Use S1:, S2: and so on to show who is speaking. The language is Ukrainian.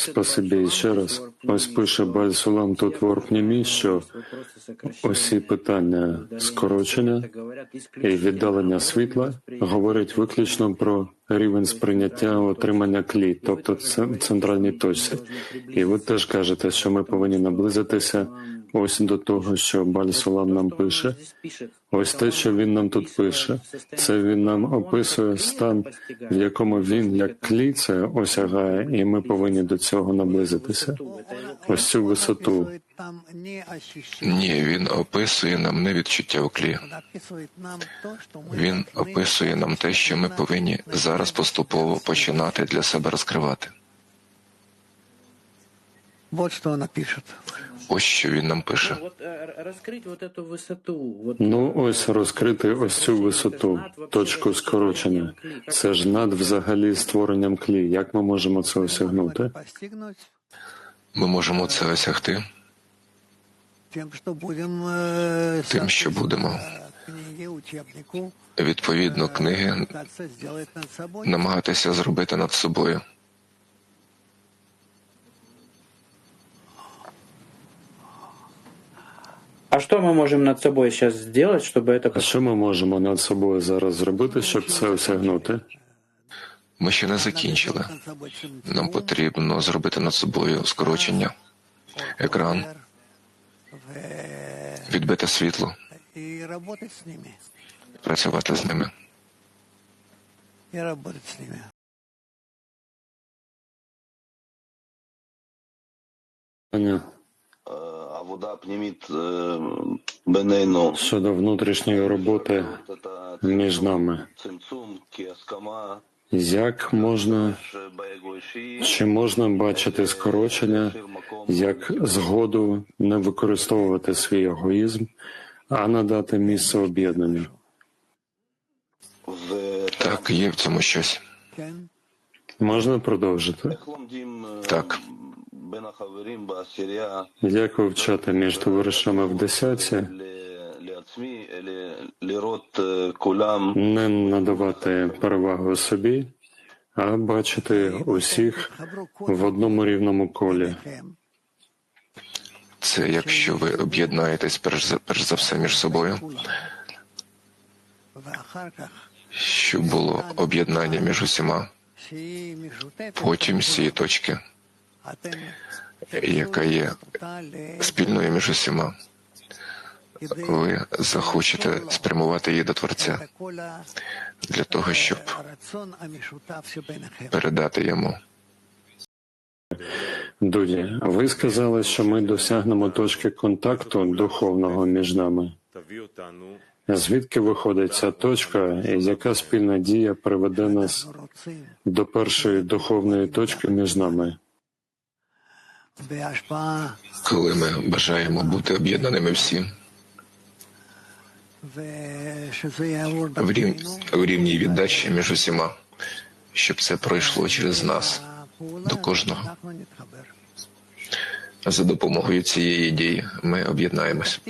S1: Спасибі ще раз. Ось пише Бальсулам тут в Орпнімі, що усі питання скорочення і віддалення світла говорять виключно про рівень сприйняття отримання клі, тобто центральній точці. І ви теж кажете, що ми повинні наблизитися ось до того, що Бальсулам нам пише. Ось те, що він нам тут пише, це він нам описує стан, в якому він як клі це осягає, і ми повинні до цього наблизитися. Ось цю висоту.
S2: Ні, він описує нам не відчуття у клі. Він описує нам те, що ми повинні зараз поступово починати для себе розкривати.
S3: Вот что она пишет.
S2: Ось що він нам пише.
S4: Вот э, раскрыть вот эту высоту. Вот,
S1: Ну ось розкрити ось цю висоту, точку скорочення. Це ж над взагалі створенням клі. Як ми можемо це осягнути?
S3: Постигнуть
S2: Ми можемо це осягти
S3: тем, что будем э,
S2: тим, що будемо
S3: э, книге, учебнику
S2: відповідно книги
S3: пытаться сделать над собой.
S2: намагатися зробити над собою.
S4: А что мы можем над собой сейчас сделать, чтобы это...
S1: А що ми можемо над собою зараз зробити, щоб це осягнути?
S2: Ми ще не закінчили.
S3: Над собой чем-
S2: Нам потрібно зробити над собою скорочення, екран,
S3: в-
S2: відбити світло,
S3: и работать с ними.
S2: працювати з ними.
S3: И
S1: щодо внутрішньої роботи між нами. Як можна чи можна бачити скорочення, як згоду не використовувати свій егоїзм, а надати місце об'єднанню?
S2: Так, є в цьому щось.
S1: Можна продовжити?
S2: Так
S1: як вивчати між товаришами в десятці, не надавати перевагу собі, а бачити усіх в одному рівному колі.
S2: Це якщо ви об'єднаєтесь перш, перш за все між собою, щоб було об'єднання між усіма, потім всі точки яка є спільною між усіма. Ви захочете спрямувати її до Творця для того, щоб передати йому.
S1: Дуді, ви сказали, що ми досягнемо точки контакту духовного між нами. Звідки виходить ця точка, і яка спільна дія приведе нас до першої духовної точки між нами?
S2: коли ми бажаємо бути об'єднаними всі в
S3: рівні,
S2: в рівні віддачі між усіма, щоб це пройшло через нас до кожного. За допомогою цієї дії ми об'єднаємось.